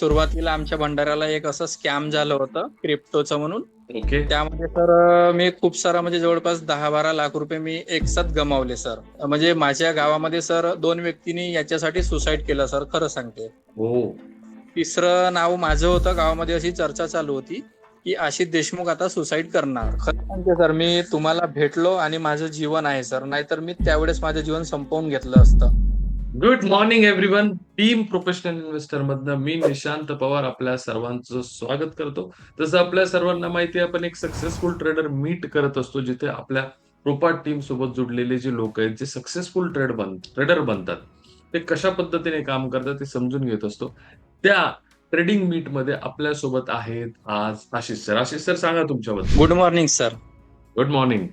सुरुवातीला आमच्या भंडाऱ्याला एक असं स्कॅम झालं होतं क्रिप्टोचं म्हणून. ओके. त्यामध्ये सर मी खूप सारा म्हणजे जवळपास दहा बारा लाख रुपये मी एकसाथ गमावले सर. म्हणजे माझ्या गावामध्ये सर दोन व्यक्तींनी याच्यासाठी सुसाईड केलं सर. खरं सांगते. हो. तिसरं नाव माझं होतं गावामध्ये अशी चर्चा चालू होती की आशिष देशमुख आता सुसाईड करणार. खरं सांगते सर मी तुम्हाला भेटलो आणि माझं जीवन आहे सर. नाहीतर मी त्यावेळेस माझं जीवन संपवून घेतलं असतं. Good morning everyone team professional investor मधनं मी निशांत पवार आपल्या सर्वांचं स्वागत करतो. तसं आपल्या सर्वांना माहिती आपण एक सक्सेसफुल ट्रेडर मीट करत असतो जिथे आपल्या प्रोपार्ट टीम सोबत जुडलेले जे लोक आहेत जे सक्सेसफुल ट्रेड बन ट्रेडर बनतात ते कशा पद्धतीने काम करतात ते समजून घेत असतो. त्या ट्रेडिंग मीटमध्ये आपल्यासोबत आहेत आज आशिष सर आशिष सर सांगा तुमच्याबद्दल. Good morning sir good morning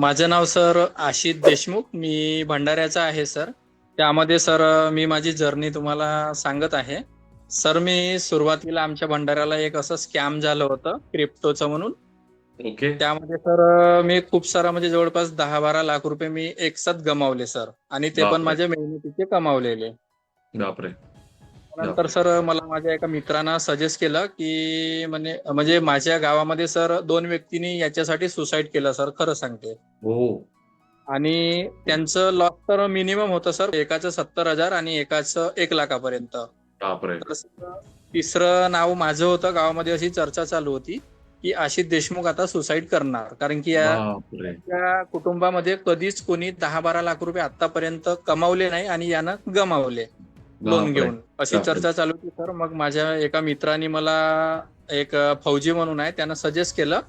माझं नाव सर आशिष देशमुख. मी भंडाऱ्याचा आहे सर त्यामध्ये सर मी माझी जर्नी तुम्हाला सांगत आहे. सर मी सुरुवातीला आमच्या भंडाऱ्याला एक असं स्कॅम झालं होतं क्रिप्टोचं म्हणून. ओके. त्यामध्ये सर मी खूप सारा म्हणजे जवळपास दहा बारा लाख रुपये मी एकसाथ गमावले सर. आणि ते पण. माझ्या मेहनतीचे कमावलेले. बापरे. नंतर सर मला माझ्या एका मित्रानं सजेस्ट केलं की म्हणे म्हणजे माझ्या गावामध्ये सर दोन व्यक्तींनी याच्यासाठी सुसाईड केलं सर खरं सांगते. हो. आणि त्यांचं लॉस तर मिनिमम होतं सर एकाचं सत्तर हजार आणि एकाचं एक लाखापर्यंत. तिसरं नाव माझं होतं. गावामध्ये अशी चर्चा चालू होती की आशिष देशमुख आता सुसाईड करणार. कारण की या कुटुंबामध्ये कधीच कोणी दहा बारा लाख रुपये आतापर्यंत कमावले नाही आणि यानं गमावले. लोन. घेऊन. अशी. चर्चा चालू होती सर मग माझ्या एका मित्राने मला एक फौजी म्हणून आहे त्यानं सजेस्ट केलं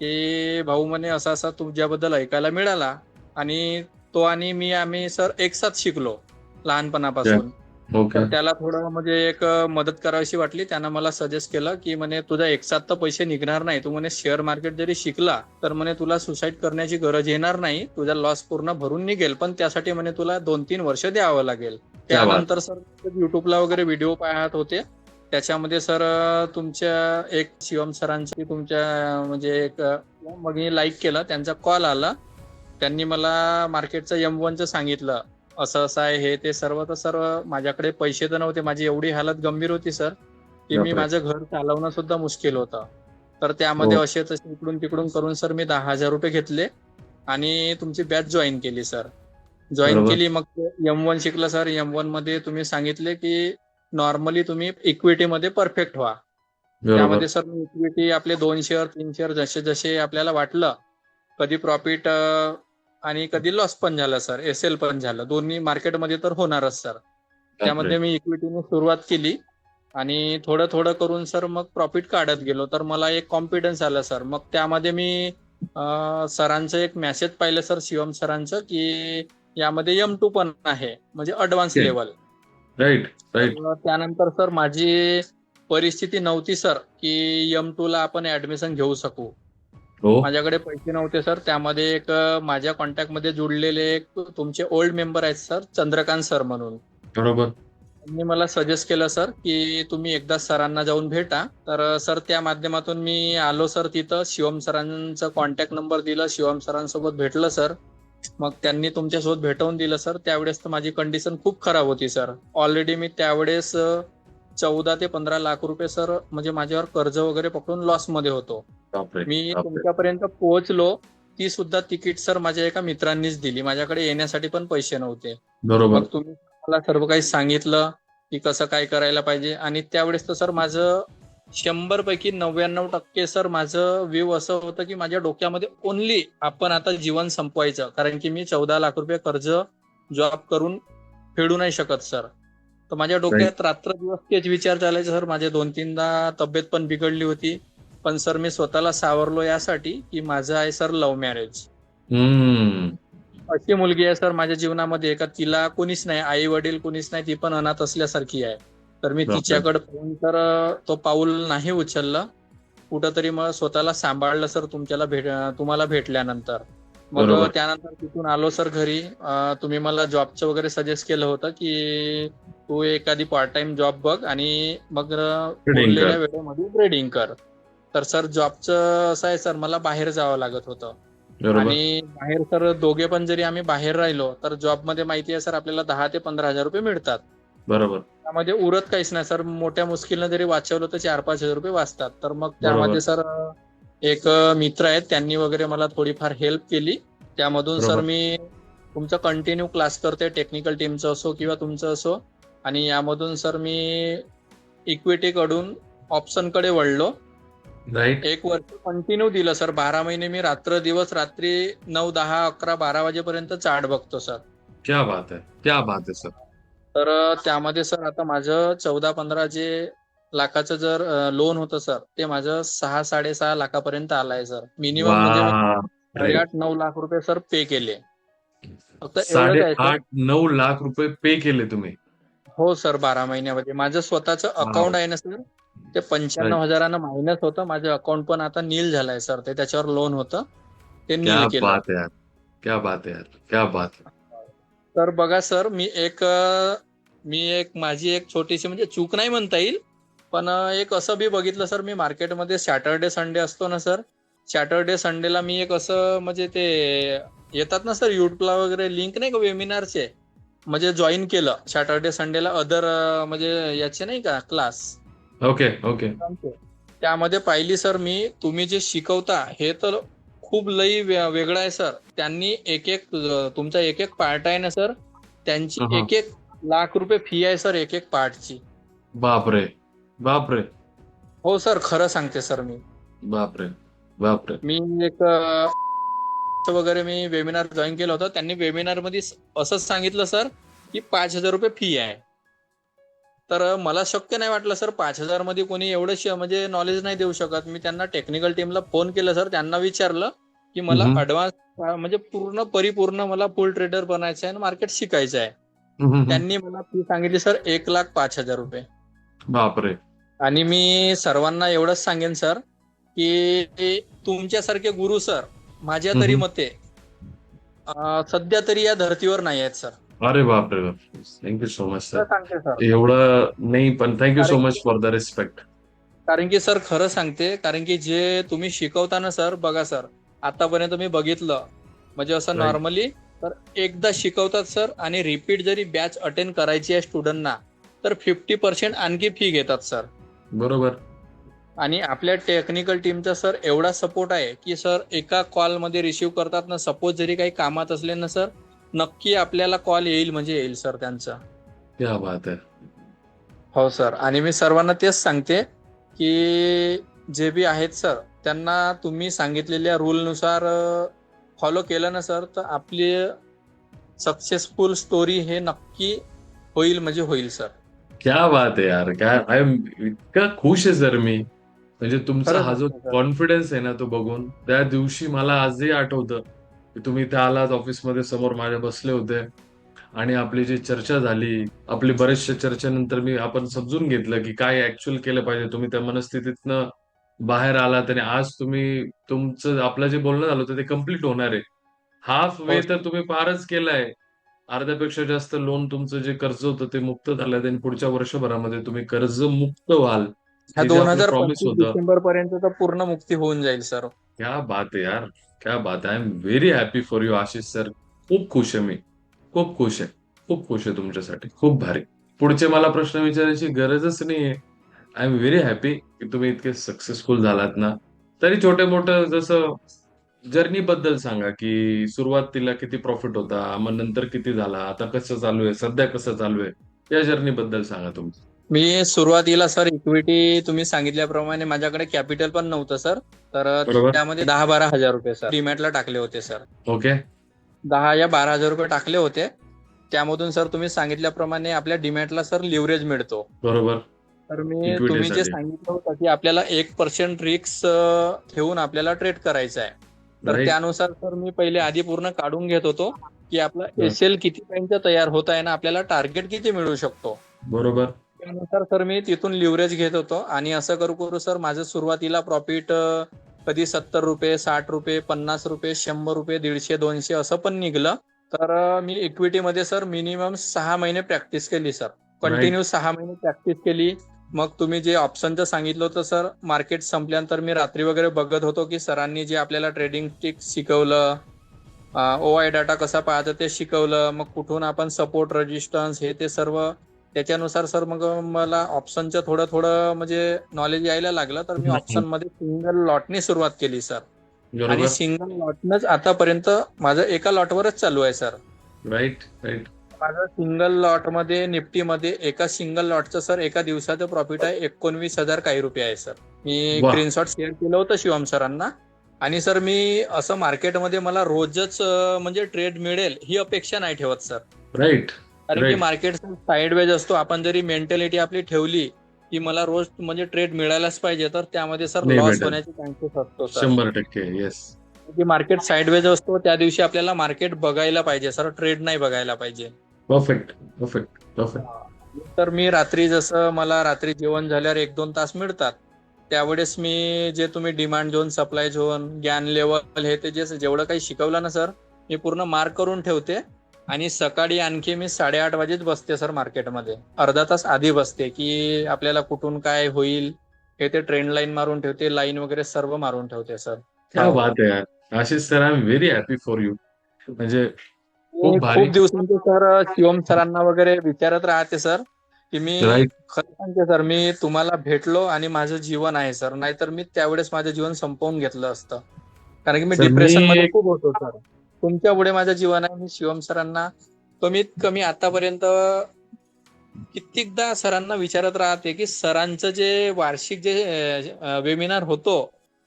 की भाऊ म्हणे असं असं तुझ्याबद्दल ऐकायला मिळाला. आणि तो आणि मी आम्ही सर एकसाथ शिकलो लहानपणापासून. ओके तर त्याला थोडं म्हणजे एक मदत करावीशी वाटली. त्यानं मला सजेस्ट केलं की म्हणे तुझा एकसाथ तर पैसे निघणार नाही. तू म्हणे शेअर मार्केट जरी शिकला तर म्हणे तुला सुसाईड करण्याची गरज येणार नाही. तुझा लॉस पूर्ण भरून निघेल. पण त्यासाठी म्हणे तुला दोन तीन वर्ष द्यावं लागेल. त्यानंतर सर युट्यूबला वगैरे व्हिडिओ पाहत होते. त्याच्यामध्ये सर तुमच्या एक शिवम सरांची तुमच्या म्हणजे एक मग मी लाईक केलं. त्यांचा कॉल आला. त्यांनी मला मार्केटचं एम वनचं सांगितलं. असं असं आहे हे ते सर्व तर सर्व माझ्याकडे पैसे तर नव्हते. माझी एवढी हालत गंभीर होती सर की मी. माझं घर चालवणं सुद्धा मुश्किल होतं. तर त्यामध्ये हो. असे तसे इकडून तिकडून करून सर मी दहा हजार रुपये घेतले आणि तुमची बॅच जॉईन केली सर. जॉईन. केली मग एम वन शिकलं सर. एम वनमध्ये तुम्ही सांगितले की नॉर्मली तुम्ही इक्विटी मध्ये परफेक्ट व्हा. त्यामध्ये सर इक्विटी आपले दोन शेअर तीन शेअर जसे जसे आपल्याला वाटलं कधी प्रॉफिट आणि कधी लॉस पण झालं सर एस एल पण झालं. दोन्ही मार्केटमध्ये तर होणारच सर त्यामध्ये मी इक्विटीने सुरुवात केली आणि थोडं थोडं करून सर मग प्रॉफिट काढत गेलो. तर मला एक कॉन्फिडन्स आला सर मग त्यामध्ये मी सरांचं एक मेसेज पाहिलं सर शिवम सरांचं की यामध्ये एम टू पण आहे म्हणजे अडव्हान्स. लेवल राईट राईट तर त्यानंतर सर माझी परिस्थिती नव्हती सर की एम टू ला आपण ऍडमिशन घेऊ शकू. माझ्याकडे पैसे नव्हते सर. त्यामध्ये एक माझ्या कॉन्टॅक्टमध्ये जुडलेले एक तुमचे ओल्ड मेंबर आहेत सर चंद्रकांत सर म्हणून. बरोबर. त्यांनी मला सजेस्ट केलं सर की तुम्ही एकदा सरांना जाऊन भेटा. तर सर त्या माध्यमातून मी आलो सर तिथं. शिवम सरांचा कॉन्टॅक्ट नंबर दिला. शिवम सरांसोबत भेटलं सर. मग त्यांनी तुमच्यासोबत भेटवून दिलं सर. त्यावेळेस तर माझी कंडिशन खूप खराब होती सर. ऑलरेडी मी त्यावेळेस चौदा ते पंधरा लाख रुपये सर म्हणजे माझ्यावर कर्ज वगैरे पकडून लॉसमध्ये होतो. मी. तुमच्यापर्यंत पोहोचलो ती सुद्धा तिकीट सर माझ्या एका मित्रांनीच दिली. माझ्याकडे येण्यासाठी पण पैसे नव्हते. बरोबर. मग तुम्ही मला सर्व काही सांगितलं की कसं काय करायला पाहिजे आणि त्यावेळेस तर सर माझं शंभर पैकी नव्याण्णव टक्के सर माझं व्ह्यू असं होतं की माझ्या डोक्यामध्ये ओनली आपण आता जीवन संपवायचं. कारण की मी चौदा लाख रुपये कर्ज जॉब करून फेडू नाही शकत सर. तर माझ्या डोक्यात रात्र दिवस तेच विचार चालायचे सर माझे दोन तीनदा तब्येत पण बिघडली होती पण सर मी स्वतःला सावरलो यासाठी की माझं आहे सर लव्ह मॅरेज अशी मुलगी आहे सर माझ्या जीवनामध्ये. का तिला कोणीच नाही आई वडील कोणीच नाही ती पण अनाथ असल्यासारखी आहे. तर मी. तिच्याकडे पाहून तर तो पाऊल नाही उचललं. कुठंतरी मग स्वतःला सांभाळलं सर तुमच्याला भेट तुम्हाला भेटल्यानंतर. मग. त्यानंतर तिथून आलो सर घरी. तुम्ही मला जॉबचं वगैरे सजेस्ट केलं होतं की तू एखादी पार्ट टाइम जॉब बघ आणि मग उरलेल्या. वेळेमध्ये ट्रेडिंग कर. तर सर जॉबचं असं आहे सर मला बाहेर जावं लागत होतं. आणि बाहेर तर दोघे पण जरी आम्ही बाहेर राहिलो तर जॉबमध्ये माहिती आहे सर आपल्याला दहा ते पंधरा हजार रुपये मिळतात. बरोबर. त्यामध्ये उरत काहीच नाही सर मोठ्या मुश्किलनं जरी वाचवलं तर चार पाच हजार रुपये वाचतात. तर मग त्यामध्ये सर एक मित्र आहेत त्यांनी वगैरे मला थोडीफार हेल्प केली. त्यामधून सर. मी तुमचं कंटिन्यू क्लास करते टेक्निकल टीमचं असो किंवा तुमचं असो. आणि यामधून सर मी इक्विटी कडून ऑप्शनकडे वळलो. एक वर्ष कंटिन्यू दिलं सर. बारा महिने मी रात्र दिवस रात्री नऊ दहा अकरा बारा वाजेपर्यंत चार्ट बघतो सर. क्या बात आहे क्या बात आहे सर. तर त्यामध्ये सर आता माझं चौदा पंधरा जे लाखाचं जर लोन होतं सर ते माझं सहा साडेसहा लाखापर्यंत आलंय सर. मिनिमम म्हणजे साडेआठ नऊ लाख रुपये सर पे केले. फक्त नऊ लाख रुपये पे केले तुम्ही. हो सर बारा महिन्यामध्ये. माझं स्वतःचं अकाउंट आहे ना सर ते पंच्याण्णव हजारानं मायनस होतं. माझं अकाउंट पण आता नील झालंय सर ते त्याच्यावर लोन होतं. ते क्या नील केलं. बात आहे यार. क्या बात यार. क्या बात आहे. तर बघा सर मी एक अ, मी एक माझी एक छोटीशी म्हणजे चूक नाही म्हणता येईल पण अ, एक असं बी बघितलं सर मी मार्केटमध्ये सॅटर्डे संडे असतो ना सर. सॅटर्डे संडेला मी एक असं म्हणजे ते येतात ना सर युट्यूबला वगैरे लिंक नाही का वेबिनारचे म्हणजे जॉईन केलं. सॅटर्डे संडेला अदर म्हणजे याचे नाही का क्लास ओके ओके त्यामध्ये पाहिली सर मी तुम्ही जे शिकवता हे तर खूप लई वेगळं आहे सर त्यांनी एक एक तुमचा एक एक पार्ट आहे ना सर त्यांची. एक एक लाख रुपये फी आहे सर एक एक पार्टची बापरे बापरे. हो सर खरं सांगते सर मी. बापरे बापरे. मी एक वगैरे मी वेबिनार जॉईन केलं होतं. त्यांनी वेबिनारमध्ये स- असंच सांगितलं सर की पाच हजार रुपये फी आहे. तर मला शक्य नाही वाटलं सर पाच हजारमध्ये कोणी एवढं म्हणजे नॉलेज नाही देऊ शकत. मी त्यांना टेक्निकल टीमला फोन केला सर त्यांना विचारलं की मला. ऍडव्हान्स म्हणजे पूर्ण परिपूर्ण मला फुल ट्रेडर बनायचं आहे आणि मार्केट शिकायचं आहे. त्यांनी मला फी सांगितली सर एक लाख पाच हजार रुपये. बापरे. आणि मी सर्वांना एवढंच सांगेन सर की तुमच्यासारखे गुरु सर माझ्या तरी. मते सध्या तरी या धर्तीवर नाही आहेत सर. अरे बापरे बापरे. Thank you so much sir सांगते सर. एवढं नाही पण thank you so much for the respect कारण की सर खरं सांगते कारण की जे तुम्ही शिकवताना सर बघा सर आतापर्यंत मी बघितलं. म्हणजे असं. नॉर्मली तर एकदा शिकवतात सर आणि रिपीट जरी बॅच अटेंड करायची आहे स्टुडंटना तर फिफ्टी पर्सेंट आणखी फी घेतात सर. बरोबर. आणि आपल्या टेक्निकल टीमचा सर एवढा सपोर्ट आहे की सर एका कॉलमध्ये रिसिव्ह करतात ना सपोज जरी काही कामात असले ना सर नक्की आपल्याला कॉल येईल म्हणजे येईल सर त्यांचा. क्या बात आहे. हो सर आणि मी सर्वांना तेच सांगते की जे बी आहेत सर त्यांना तुम्ही सांगितलेल्या रूलनुसार फॉलो केलं ना सर तर आपली सक्सेसफुल स्टोरी हे नक्की होईल म्हणजे होईल सर क्या बात आहे यार. काय आय एम इतका खुश आहे सर मी. म्हणजे तुमचा हा जो. कॉन्फिडन्स आहे ना तो बघून त्या दिवशी मला आजही आठवतं की तुम्ही इथे आलात ऑफिसमध्ये समोर माझ्या बसले होते आणि आपली जी चर्चा झाली आपली बऱ्याचशा चर्चेनंतर मी आपण समजून घेतलं की काय ऍक्च्युअल केलं पाहिजे तुम्ही त्या मनस्थितीतनं बाहेर आलात आणि आज तुम्ही तुमचं आपलं जे बोलणं झालं होतं ते कंप्लीट होणार आहे हाफ वे हो. तर तुम्ही पारच केलाय अर्ध्यापेक्षा जास्त लोन तुमचं जे कर्ज होतं ते मुक्त झालं आणि पुढच्या वर्षभरामध्ये तुम्ही कर्ज मुक्त व्हाल ह्या हे दोन हजार पंचवीस. डिसेंबर पर्यंत पूर्ण मुक्ती होऊन जाईल सर. क्या बात आहे यार. क्या बात I am very happy for you Ashish sir. खूप खुश आहे मी. खूप खुश आहे. खूप खुश आहे तुमच्यासाठी. खूप भारी. पुढचे मला प्रश्न विचारायची गरजच नाहीये. आय एम व्हेरी हॅपी की तुम्ही इतके सक्सेसफुल झालात ना. तरी छोटे मोठं जसं जर्नी बद्दल सांगा की सुरुवातीला किती प्रॉफिट होता मग नंतर किती झाला आता कसं चालू आहे सध्या कसं चालू आहे या जर्नी बद्दल सांगा तुम्ही मी सुरुवातीला सर इक्विटी तुम्ही सांगितल्याप्रमाणे माझ्याकडे कॅपिटल पण नव्हतं सर. तर बरोबर. त्यामध्ये दहा बारा हजार रुपये सर. डिमॅटला टाकले होते सर. ओके. दहा या बारा हजार रुपये टाकले होते. त्यामधून सर तुम्ही सांगितल्याप्रमाणे आपल्या डिमॅटला सर लिव्हरेज मिळतो. बरोबर. तर मी तुम्ही जे साठी. सांगितलं होतं की आपल्याला एक पर्सेंट रिक्स ठेवून आपल्याला ट्रेड करायचं आहे. तर Right. त्यानुसार सर मी पहिले आधी पूर्ण काढून घेत होतो की आपला हं. एस एल किती पर्यंत तयार होत आहे ना आपल्याला टार्गेट किती मिळू शकतो. बरोबर. त्यानुसार सर मी तिथून लिव्हरेज घेत होतो. आणि असं करू करू सर माझं सुरुवातीला प्रॉफिट कधी सत्तर रुपये साठ रुपये पन्नास रुपये शंभर रुपये दीडशे दोनशे असं पण निघलं. तर मी इक्विटीमध्ये सर मिनिमम सहा महिने प्रॅक्टिस केली सर. कंटिन्यू सहा महिने प्रॅक्टिस केली. मग तुम्ही जे ऑप्शनचं सांगितलं होतं सर मार्केट संपल्यानंतर मी रात्री वगैरे बघत होतो की सरांनी जे आपल्याला ट्रेडिंग टिक शिकवलं ओ आय डाटा कसा पाहायचा ते शिकवलं. मग कुठून आपण सपोर्ट रेजिस्टन्स हे ते सर्व त्याच्यानुसार सर मग मला ऑप्शनचं थोडं थोडं म्हणजे नॉलेज यायला लागलं तर मी. ऑप्शनमध्ये सिंगल लॉटने सुरुवात केली सर. आणि सिंगल लॉटनच आतापर्यंत माझं एका लॉटवरच चालू आहे सर. राईट राईट माझं सिंगल लॉटमध्ये निफ्टी मध्ये एका सिंगल लॉटचं सर एका दिवसाचं प्रॉफिट आहे एकोणवीस हजार काही रुपये आहे सर. मी. स्क्रीनशॉट शेअर केलं होतं शिवम सरांना. आणि सर मी असं मार्केटमध्ये मला रोजच म्हणजे ट्रेड मिळेल ही अपेक्षा नाही ठेवत सर. राईट कारण की. मार्केट साईड वेज असतो. आपण जरी मेंटॅलिटी आपली ठेवली की मला रोज म्हणजे ट्रेड मिळायलाच पाहिजे तर त्यामध्ये सर लॉस. होण्याचे चान्सेस असतो सर शंभर टक्के येस की मार्केट साईडवेज असतो त्या दिवशी आपल्याला मार्केट बघायला पाहिजे सर ट्रेड नाही बघायला पाहिजे. परफेक्ट परफेक्ट परफेक्ट तर मी रात्री जसं मला रात्री जेवण झाल्यावर एक दोन तास मिळतात. त्यावेळेस मी जे तुम्ही डिमांड झोन सप्लाय झोन ज्ञान लेवल हे ते जे जेवढं काही शिकवलं ना सर मी पूर्ण मार्क करून ठेवते. आणि सकाळी आणखी मी साडेआठ वाजेच बसते सर मार्केटमध्ये. अर्धा तास आधी बसते की आपल्याला कुठून काय होईल हे ते ट्रेंड लाईन मारून ठेवते लाईन वगैरे सर्व मारून ठेवते सर. क्या बात आहे Ashish sir I am very happy for you म्हणजे खूप दिवसांचे सर शिवम सरांना वगैरे विचारत राहते सर की मी खरं सांगते सर मी तुम्हाला भेटलो आणि माझं जीवन आहे सर. नाहीतर मी त्यावेळेस माझं जीवन संपवून घेतलं असतं. कारण की मी डिप्रेशनमध्ये खूप होतो सर तुमच्यामुळे माझं जीवन आहे मी शिवम सरांना कमीत कमी आतापर्यंत कित्येकदा सरांना विचारत राहते की सरांचं जे वार्षिक जे वेबिनार होतो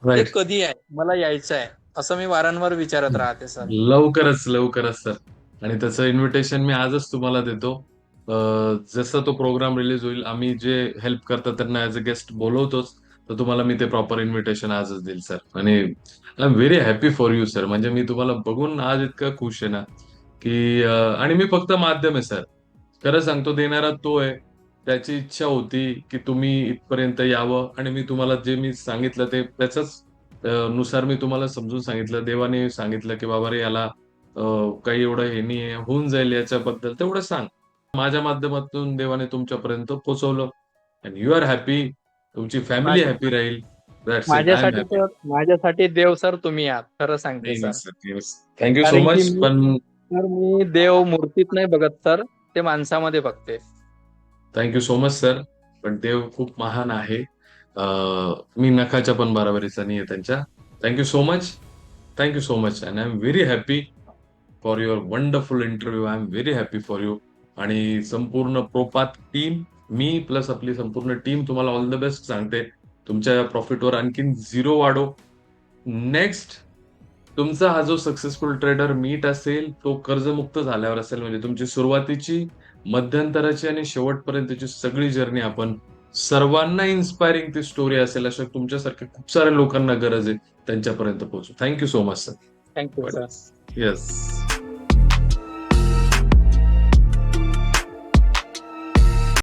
ते कधी आहे? मला यायचं आहे. असं मी वारंवार विचारत राहते सर. लवकरच लवकरच सर. आणि त्याचं इन्व्हिटेशन मी आजच तुम्हाला देतो. जसं तो प्रोग्राम रिलीज होईल आम्ही जे हेल्प करतात त्यांना ऍज अ गेस्ट बोलवतोच. तर तुम्हाला मी ते प्रॉपर इन्व्हिटेशन आजच देईल सर आणि I am very happy for you sir म्हणजे मी तुम्हाला बघून आज इतका खुश आहे ना की आणि मी फक्त माध्यम आहे सर खरं सांगतो देणारा तो आहे. त्याची इच्छा होती की तुम्ही इथपर्यंत यावं आणि मी तुम्हाला जे मी सांगितलं ते त्याच्याच नुसार मी तुम्हाला समजून सांगितलं. देवाने सांगितलं की बाबा रे याला काही एवढं हे नाही आहे, होऊन जाईल याच्याबद्दल. तेवढं सांग. माझ्या माध्यमातून देवाने तुमच्यापर्यंत पोहोचवलं अँड यू आर हॅपी तुमची फॅमिली हॅपी राहील. माझ्यासाठी तर माझ्यासाठी देव सर तुम्ही आहात खरं सांगते सर. थँक्यू सो मच पण तर मी देव मूर्तीत नाही बघत सर ते माणसामध्ये बघते. थँक्यू सो मच सर पण देव खूप महान आहे. मी नखाच्या पण बराबरीचा नाही आहे त्यांच्या. Thank you so much thank you so much and I am very happy for your wonderful interview I am very happy for you आणि संपूर्ण प्रोपात टीम मी प्लस आपली संपूर्ण टीम तुम्हाला ऑल द बेस्ट सांगते. तुमच्या प्रॉफिटवर आणखीन झिरो वाढो. नेक्स्ट तुमचा हा जो सक्सेसफुल ट्रेडर मीट असेल तो कर्जमुक्त झाल्यावर असेल. म्हणजे तुमची सुरुवातीची मध्यंतराची आणि शेवटपर्यंतची सगळी जर्नी आपण सर्वांना इन्स्पायरिंग ती स्टोरी असेल अशा तुमच्यासारख्या खूप साऱ्या लोकांना गरज आहे त्यांच्यापर्यंत पोहोचू. Thank you so much sir thank you yes